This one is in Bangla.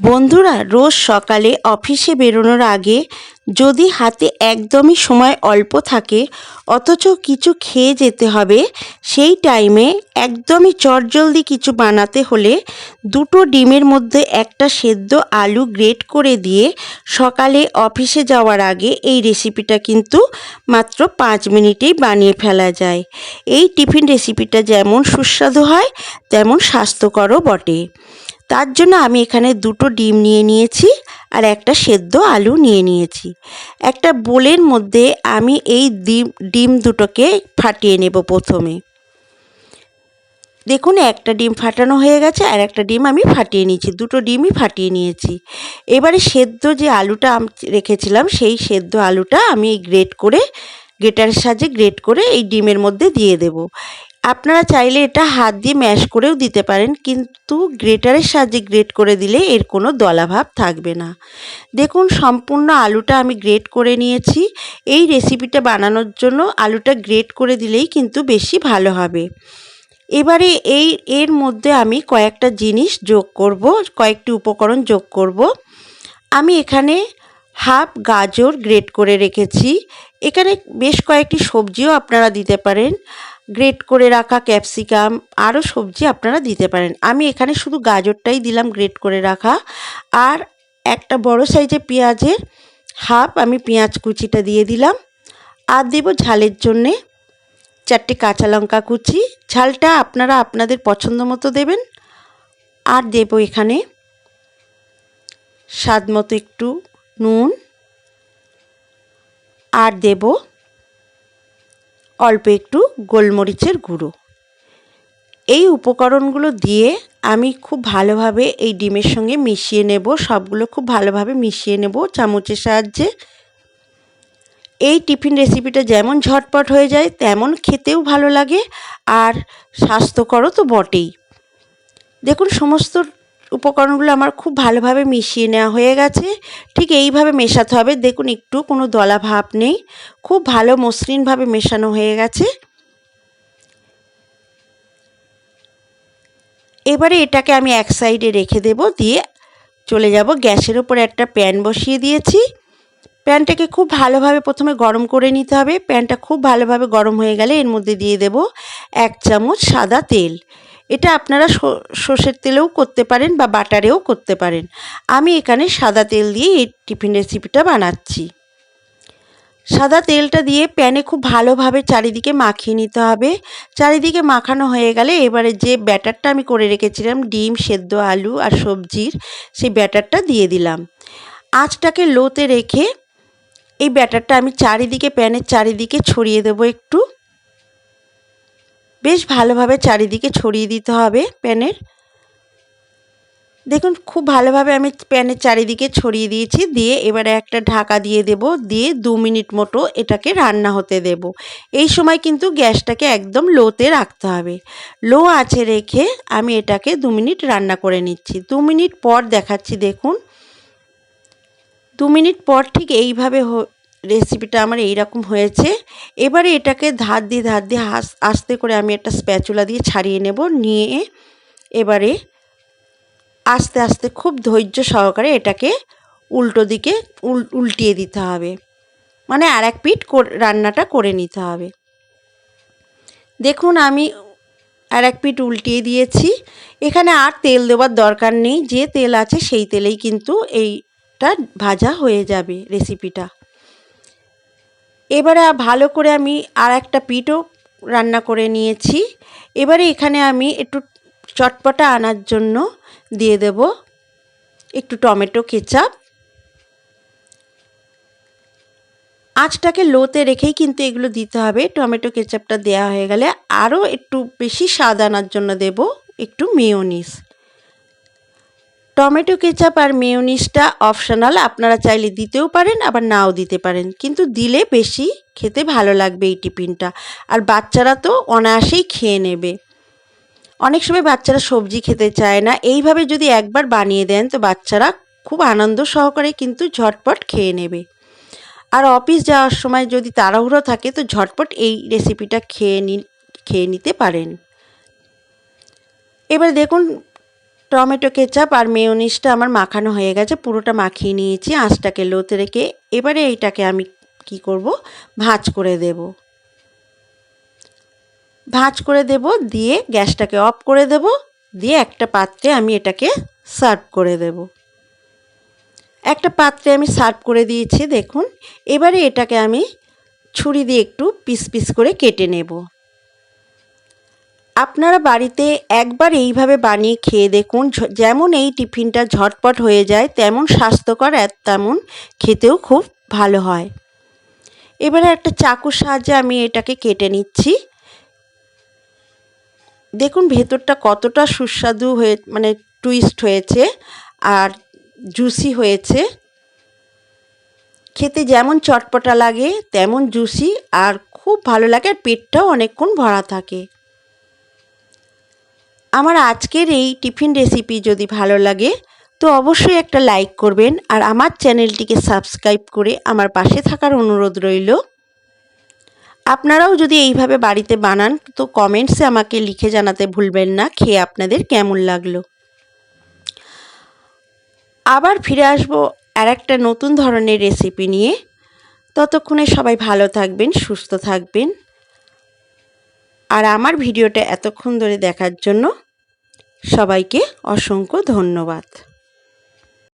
বন্ধুরা, রোজ সকালে অফিসে বেরোনোর আগে যদি হাতে একদমই সময় অল্প থাকে, অথচ কিছু খেয়ে যেতে হবে, সেই টাইমে একদমই চটজলদি কিছু বানাতে হলে দুটো ডিমের মধ্যে একটা সেদ্ধ আলু গ্রেট করে দিয়ে সকালে অফিসে যাওয়ার আগে এই রেসিপিটা কিন্তু মাত্র পাঁচ মিনিটেই বানিয়ে ফেলা যায়। এই টিফিন রেসিপিটা যেমন সুস্বাদু হয়, তেমন স্বাস্থ্যকরও বটে। তার জন্য আমি এখানে দুটো ডিম নিয়ে নিয়েছি আর একটা সেদ্ধ আলু নিয়ে নিয়েছি। একটা বোলের মধ্যে আমি এই ডিম ডিম দুটোকে ফাটিয়ে নেব প্রথমে। দেখুন, একটা ডিম ফাটানো হয়ে গেছে আর একটা ডিম আমি ফাটিয়ে নিয়েছি। দুটো ডিমই ফাটিয়ে নিয়েছি। এবারে সেদ্ধ যে আলুটা আম- রেখেছিলাম, সেই সেদ্ধ আলুটা আমি গ্রেট করে, গ্রেটারের সাহায্যে গ্রেট করে এই ডিমের মধ্যে দিয়ে দেব। আপনারা চাইলে এটা হাত দিয়ে ম্যাশ করেও দিতে পারেন, কিন্তু গ্রেটারের সাহায্যে গ্রেট করে দিলে এর কোনো দলাভাব থাকবে না। দেখুন, সম্পূর্ণ আলুটা আমি গ্রেট করে নিয়েছি। এই রেসিপিটা বানানোর জন্য আলুটা গ্রেট করে দিলেই কিন্তু বেশি ভালো হবে। এবারে এই, এর মধ্যে আমি কয়েকটা জিনিস যোগ করব, কয়েকটি উপকরণ যোগ করব। আমি এখানে হাফ গাজর গ্রেট করে রেখেছি। এখানে বেশ কয়েকটি সবজিও আপনারা দিতে পারেন। গ্রেট করে রাখা ক্যাপসিকাম আরও সবজি আপনারা দিতে পারেন। আমি এখানে শুধু গাজরটাই দিলাম গ্রেট করে রাখা। আর একটা বড় সাইজের পেঁয়াজের হাফ আমি পেঁয়াজ কুচিটা দিয়ে দিলাম। আর দেব ঝালের জন্যে চারটে কাঁচা লঙ্কা কুচি। ঝালটা আপনারা আপনাদের পছন্দ মতো দেবেন। আর দেব এখানে স্বাদ মতো একটু নুন। আর দেব অল্প একটু গোলমরিচের গুঁড়ো। এই উপকরণগুলো দিয়ে আমি খুব ভালোভাবে এই ডিমের সঙ্গে মিশিয়ে নেব, সবগুলো খুব ভালোভাবে মিশিয়ে নেব চামচের সাহায্যে। এই টিফিন রেসিপিটা যেমন ঝটপট হয়ে যায়, তেমন খেতেও ভালো লাগে আর স্বাস্থ্যকরও তো বটেই। দেখুন, সমস্ত উপকরণগুলো আমার খুব ভালোভাবে মিশিয়ে নেওয়া হয়ে গেছে। ঠিক এইভাবে মেশাতে হবে। দেখুন, একটু কোনো দলা ভাব নেই। খুব ভালো মসৃণভাবে মেশানো হয়ে গেছে। এবারে এটাকে আমি এক সাইডে রেখে দেব। দিয়ে চলে যাব। গ্যাসের ওপর একটা প্যান বসিয়ে দিয়েছি। প্যানটাকে খুব ভালোভাবে প্রথমে গরম করে নিতে হবে। প্যানটা খুব ভালোভাবে গরম হয়ে গেলে এর মধ্যে দিয়ে দেব এক চামচ সাদা তেল। এটা আপনারা সর্ষের তেলেও করতে পারেন বা বাটারেও করতে পারেন। আমি এখানে সাদা তেল দিয়ে এই টিফিন রেসিপিটা বানাচ্ছি। সাদা তেলটা দিয়ে প্যানে খুব ভালোভাবে চারিদিকে মাখিয়ে নিতে হবে। চারিদিকে মাখানো হয়ে গেলে এবারে যে ব্যাটারটা আমি করে রেখেছিলাম, ডিম, সেদ্ধ আলু আর সবজির, সেই ব্যাটারটা দিয়ে দিলাম। আঁচটাকে লোতে রেখে এই ব্যাটারটা আমি চারিদিকে, প্যানের চারিদিকে ছড়িয়ে দেবো একটু। বেশ ভালোভাবে চারিদিকে ছড়িয়ে দিতে হবে প্যানের। দেখুন, খুব ভালোভাবে আমি প্যানের চারিদিকে ছড়িয়ে দিয়েছি, দিয়ে এবারে একটা ঢাকা দিয়ে দেব, দিয়ে দু মিনিট মতো এটাকে রান্না হতে দেব। এই সময় কিন্তু গ্যাসটাকে একদম লোতে রাখতে হবে। লো আছে রেখে আমি এটাকে দু মিনিট রান্না করে নিচ্ছি। দু মিনিট পর দেখাচ্ছি, দেখুন। দু মিনিট পর ঠিক এইভাবে রেসিপিটা আমার এই রকম হয়েছে। এবারে এটাকে ধার দিয়ে ধার দিয়ে আস্তে করে আমি একটা স্প্যাচুলা দিয়ে ছাড়িয়ে নেব, নিয়ে এবারে আস্তে আস্তে খুব ধৈর্য সহকারে এটাকে উল্টো দিকে উল্টিয়ে দিতে হবে। মানে আর এক পিঠ রান্নাটা করে নিতে হবে। দেখুন আমি আর এক পিঠ উল্টিয়ে দিয়েছি। এখানে আর তেল দেওয়ার দরকার নেই, যে তেল আছে সেই তেলেই কিন্তু এইটা ভাজা হয়ে যাবে রেসিপিটা এবারে ভালো করে আমি আর একটা পিঠও রান্না করে নিয়েছি। এবারে এখানে আমি একটু চটপটা আনার জন্য দিয়ে দেব একটু টমেটো, কেচাপ। আঁচটাকে লোতে রেখেই কিন্তু এগুলো দিতে হবে। টমেটো, কেচাপটা দেওয়া হয়ে গেলে আরও একটু বেশি স্বাদ আনার জন্য দেব একটু মেয়োনিস। টমেটো কেচাপ আর মেয়োনিসটা অপশনাল, আপনারা চাইলে দিতেও পারেন, আবার নাও দিতে পারেন। কিন্তু দিলে বেশি খেতে ভালো লাগবে এই টিফিনটা। আর বাচ্চারা তো অনায়াসেই খেয়ে নেবে। অনেক সময় বাচ্চারা সবজি খেতে চায় না। এইভাবে যদি একবার বানিয়ে দেন, তো বাচ্চারা খুব আনন্দ সহকারে কিন্তু ঝটপট খেয়ে নেবে। আর অফিস যাওয়ার সময় যদি তাড়াহুড়ো থাকে, তো ঝটপট এই রেসিপিটা খেয়ে নি, খেয়ে নিতে পারেন। এবার দেখুন টমেটো কেচাপ আর মেয়োনিজটা আমার মাখানো হয়ে গেছে। পুরোটা মাখিয়ে নিয়েছি, আঁচটাকে লোতে রেখে এবারে এইটাকে আমি কি করব? ভাজ করে দেব। ভাজ করে দেব, দিয়ে গ্যাসটাকে অফ করে দেব, দিয়ে একটা পাত্রে আমি এটাকে সার্ভ করে দেব। একটা পাত্রে আমি সার্ভ করে দিয়েছি, দেখুন। এবারে এটাকে আমি ছুরি দিয়ে একটু পিস পিস করে কেটে নেব। আপনারা বাড়িতে একবার এইভাবে বানিয়ে খেয়ে দেখুন যেমন এই টিফিনটা ঝটপট হয়ে যায়, তেমন স্বাস্থ্যকর তেমন খেতেও খুব ভালো হয়। এবারে একটা চাকুর সাহায্যে আমি এটাকে কেটে নিচ্ছি। দেখুন ভেতরটা কতটা সুস্বাদু হয়ে মানে টুইস্ট হয়েছে আর জুসি হয়েছে। খেতে যেমন চটপটা লাগে, তেমন জুসি আর খুব ভালো লাগে আর পেটটাও অনেকক্ষণ ভরা থাকে। আমার আজকের এই টিফিন রেসিপি যদি ভালো লাগে, তো অবশ্যই একটা লাইক করবেন আর আমার চ্যানেলটিকে সাবস্ক্রাইব করে আমার পাশে থাকার অনুরোধ রইল। আপনারাও যদি এইভাবে বাড়িতে বানান, তো কমেন্টসে আমাকে লিখে জানাতে ভুলবেন না, খেয়ে আপনাদের কেমন লাগল। আবার ফিরে আসব আর একটা নতুন ধরনের রেসিপি নিয়ে। ততক্ষণে সবাই ভালো থাকবেন, সুস্থ থাকবেন। আর আমার ভিডিওটা এতক্ষণ ধরে দেখার জন্য সবাইকে অসংখ্য ধন্যবাদ।